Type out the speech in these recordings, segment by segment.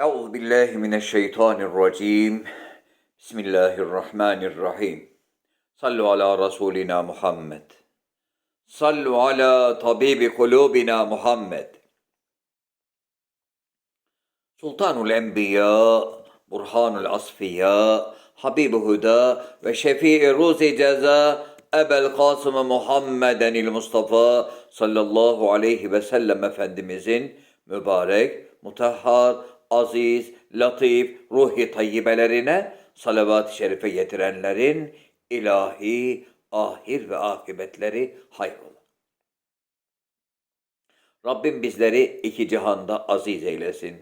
Euzu billahi mineşşeytanirracim. Bismillahirrahmanirrahim. Sallu ala rasulina Muhammed. Sallu ala tabibi kulubina Muhammed. Sultanul Enbiya, Burhanul Asfiya, Habibi Huda ve Şefii Ruzi Ceza Ebel Kasım Muhammedenil Mustafa sallallahu aleyhi ve sellem Efendimizin mübarek, mutahhar, aziz, latif, ruhi tayyibelerine salavat-ı şerife getirenlerin ilahi, ahir ve akıbetleri hayrola. Rabbim bizleri iki cihanda aziz eylesin.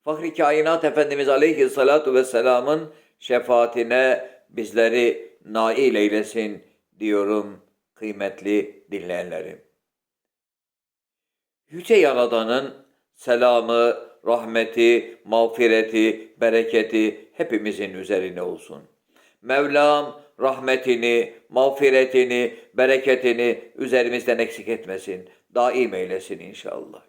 Fahri kainat Efendimiz Aleyhissalatu vesselamın şefaatine bizleri nail eylesin diyorum kıymetli dinleyenlerim. Yüce Yaradan'ın selamı, rahmeti, mağfireti, bereketi hepimizin üzerine olsun. Mevlam rahmetini, mağfiretini, bereketini üzerimizden eksik etmesin. Daim eylesin inşallah.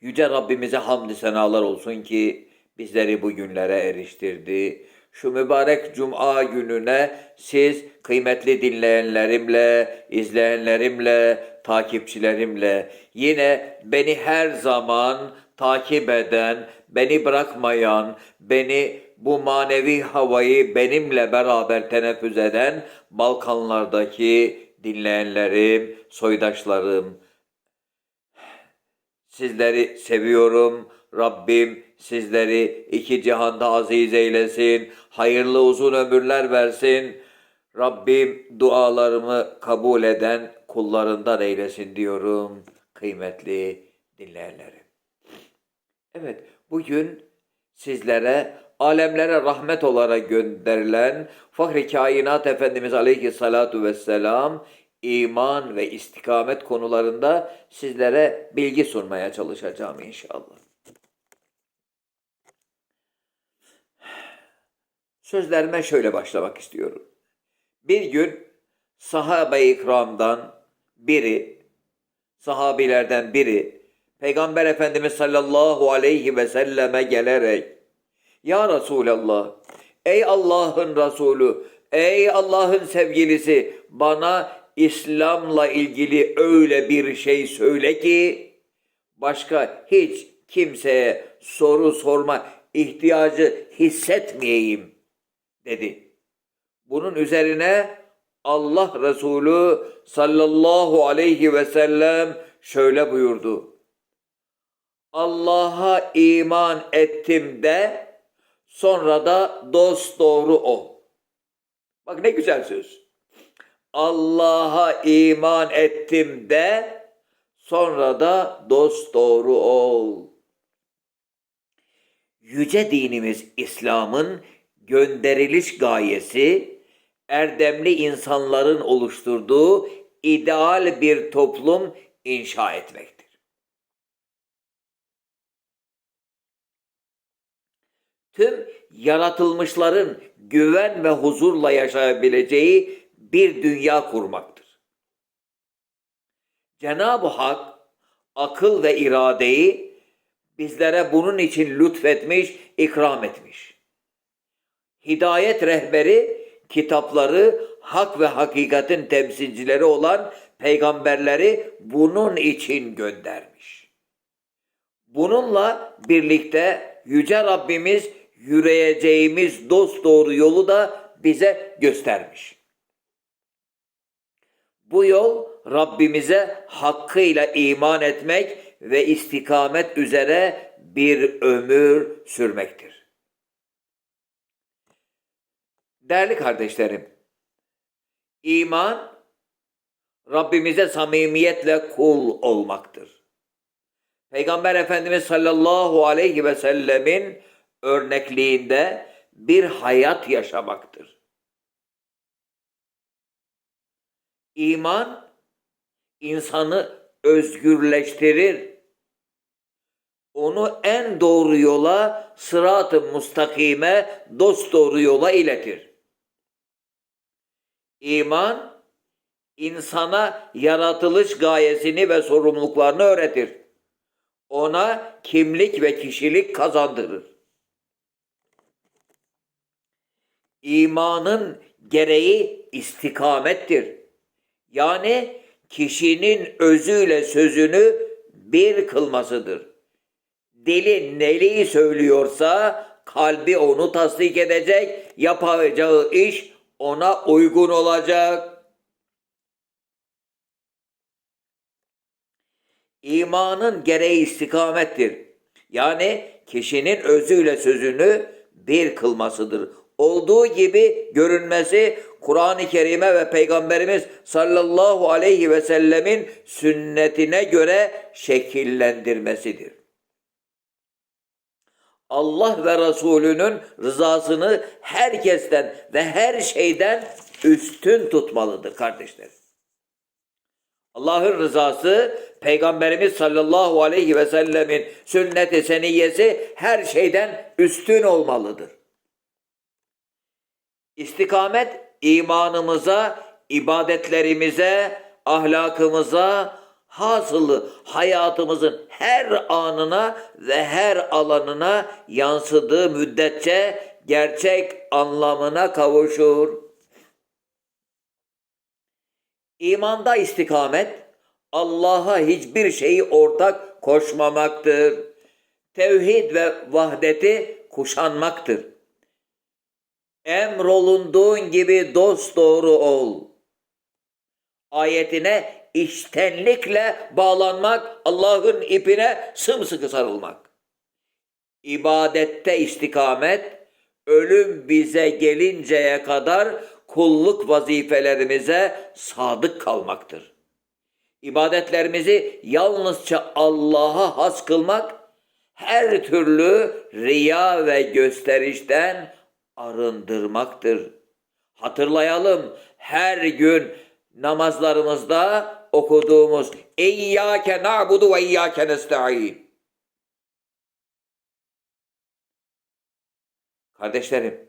Yüce Rabbimize hamdü senalar olsun ki bizleri bu günlere eriştirdi. Şu mübarek cuma gününe siz kıymetli dinleyenlerimle, izleyenlerimle, takipçilerimle yine beni her zaman takip eden, beni bırakmayan, beni bu manevi havayı benimle beraber teneffüs eden Balkanlardaki dinleyenlerim, soydaşlarım, Sizleri seviyorum. Rabbim sizleri iki cihanda aziz eylesin. Hayırlı uzun ömürler versin. Rabbim dualarımı kabul eden kullarından eylesin diyorum kıymetli dinleyenlerim. Evet bugün sizlere alemlere rahmet olarak gönderilen Fahri Kainat Efendimiz Aleyhissalatu Vesselam iman ve istikamet konularında sizlere bilgi sunmaya çalışacağım inşallah. Sözlerime şöyle başlamak istiyorum. Bir gün sahabe-i ikramdan biri, sahabilerden biri, Peygamber Efendimiz sallallahu aleyhi ve selleme gelerek, Ya Resulallah, ey Allah'ın Resulü, ey Allah'ın sevgilisi, bana İslam'la ilgili öyle bir şey söyle ki, başka hiç kimseye soru sorma ihtiyacı hissetmeyeyim dedi. Bunun üzerine Allah Resulü sallallahu aleyhi ve sellem şöyle buyurdu. Allah'a iman ettim de sonra da dost doğru ol. Bak ne güzel söz. Allah'a iman ettim de sonra da dost doğru ol. Yüce dinimiz İslam'ın gönderiliş gayesi erdemli insanların oluşturduğu ideal bir toplum inşa etmektir. Tüm yaratılmışların güven ve huzurla yaşayabileceği bir dünya kurmaktır. Cenab-ı Hak akıl ve iradeyi bizlere bunun için lütfetmiş, ikram etmiş. Hidayet rehberi kitapları hak ve hakikatin temsilcileri olan peygamberleri bunun için göndermiş. Bununla birlikte Yüce Rabbimiz yürüyeceğimiz dost doğru yolu da bize göstermiş. Bu yol Rabbimize hakkıyla iman etmek ve istikamet üzere bir ömür sürmektir. Değerli kardeşlerim, iman Rabbimize samimiyetle kul olmaktır. Peygamber Efendimiz sallallahu aleyhi ve sellemin örnekliğinde bir hayat yaşamaktır. İman insanı özgürleştirir. Onu en doğru yola, sırat-ı mustakime, dost doğru yola iletir. İman insana yaratılış gayesini ve sorumluluklarını öğretir. ona kimlik ve kişilik kazandırır. İmanın gereği istikamettir. Yani kişinin özüyle sözünü bir kılmasıdır. Dili neliği söylüyorsa kalbi onu tasdik edecek, yapacağı iş ona uygun olacak. İmanın gereği istikamettir. Yani kişinin özüyle sözünü bir kılmasıdır. Olduğu gibi görünmesi Kur'an-ı Kerim'e ve Peygamberimiz sallallahu aleyhi ve sellemin sünnetine göre şekillendirmesidir. Allah ve Resulünün rızasını herkesten ve her şeyden üstün tutmalıdır kardeşler. Allah'ın rızası, Peygamberimiz sallallahu aleyhi ve sellemin sünnet-i seniyyesi her şeyden üstün olmalıdır. İstikamet imanımıza, ibadetlerimize, ahlakımıza, hasılı hayatımızın her anına ve her alanına yansıdığı müddetçe gerçek anlamına kavuşur. İmanda istikamet Allah'a hiçbir şeyi ortak koşmamaktır. Tevhid ve vahdeti kuşanmaktır. Emrolunduğun gibi dost doğru ol. Ayetine iştenlikle bağlanmak, Allah'ın ipine sımsıkı sarılmak. İbadette istikamet, ölüm bize gelinceye kadar kulluk vazifelerimize sadık kalmaktır. İbadetlerimizi yalnızca Allah'a has kılmak, her türlü riya ve gösterişten arındırmaktır. Hatırlayalım her gün namazlarımızda okuduğumuz İyyâke na'budu ve iyyâke nesta'in. Kardeşlerim,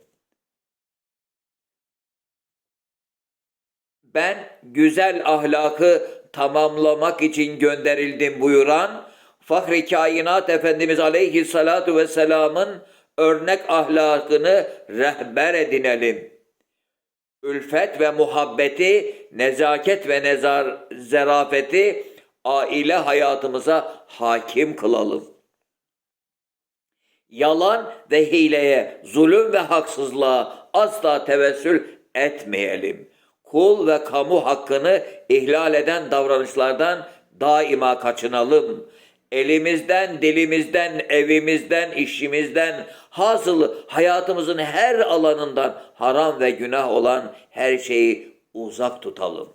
ben güzel ahlakı tamamlamak için gönderildim buyuran Fahri Kainat Efendimiz Aleyhissalatu Vesselam'ın örnek ahlakını rehber edinelim. Ülfet ve muhabbeti, nezaket ve nezar, zerafeti aile hayatımıza hakim kılalım. Yalan ve hileye, zulüm ve haksızlığa asla tevessül etmeyelim. Kul ve kamu hakkını ihlal eden davranışlardan daima kaçınalım. Elimizden, dilimizden, evimizden, işimizden, hasılı hayatımızın her alanından haram ve günah olan her şeyi uzak tutalım.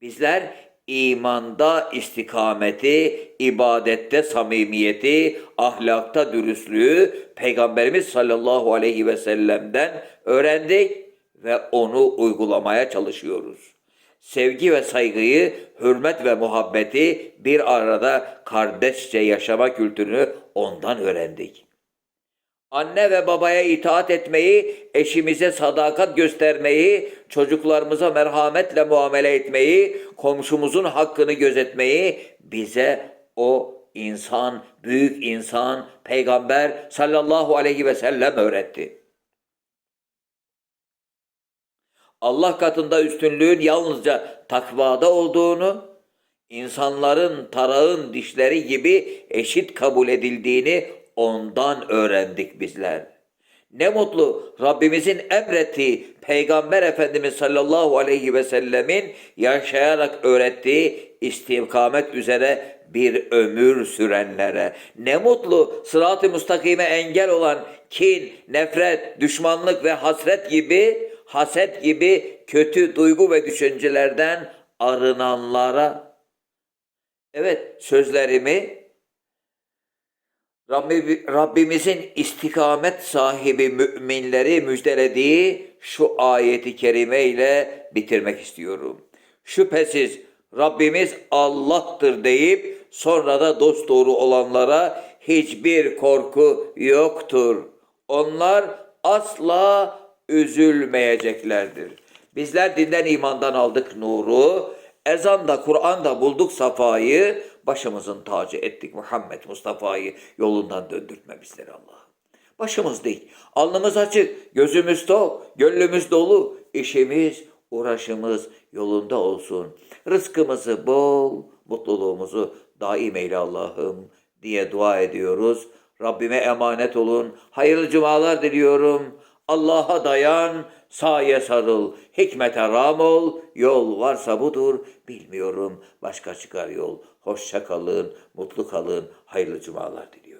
Bizler imanda istikameti, ibadette samimiyeti, ahlakta dürüstlüğü Peygamberimiz sallallahu aleyhi ve sellem'den öğrendik ve onu uygulamaya çalışıyoruz. Sevgi ve saygıyı, hürmet ve muhabbeti bir arada kardeşçe yaşama kültürünü ondan öğrendik. Anne ve babaya itaat etmeyi, eşimize sadakat göstermeyi, çocuklarımıza merhametle muamele etmeyi, komşumuzun hakkını gözetmeyi bize o insan, büyük insan, peygamber sallallahu aleyhi ve sellem öğretti. Allah katında üstünlüğün yalnızca takvada olduğunu, insanların tarağın dişleri gibi eşit kabul edildiğini ondan öğrendik bizler. Ne mutlu Rabbimizin emrettiği Peygamber Efendimiz sallallahu aleyhi ve sellemin yaşayarak öğrettiği istikamet üzere bir ömür sürenlere. Ne mutlu sırat-ı müstakime engel olan kin, nefret, düşmanlık ve hasret gibi haset gibi kötü duygu ve düşüncelerden arınanlara. Evet sözlerimi Rabbi, Rabbimizin istikamet sahibi müminleri müjdelediği şu ayeti kerime ile bitirmek istiyorum. Şüphesiz Rabbimiz Allah'tır deyip sonra da dost doğru olanlara hiçbir korku yoktur. Onlar asla üzülmeyeceklerdir. Bizler dinden imandan aldık nuru, ezanda Kur'an'da bulduk safayı, başımızın tacı ettik Muhammed Mustafa'yı yolundan döndürtme bizleri Allah'ım. Başımız değil, alnımız açık, gözümüz tok, gönlümüz dolu, işimiz, uğraşımız yolunda olsun. Rızkımızı bol, mutluluğumuzu daim eyle Allah'ım diye dua ediyoruz. Rabbime emanet olun. Hayırlı cumalar diliyorum. Allah'a dayan, saye sarıl, hikmete ram ol, yol varsa budur, bilmiyorum. Başka çıkar yol. Hoşça kalın, mutlu kalın, hayırlı cumalar diliyorum.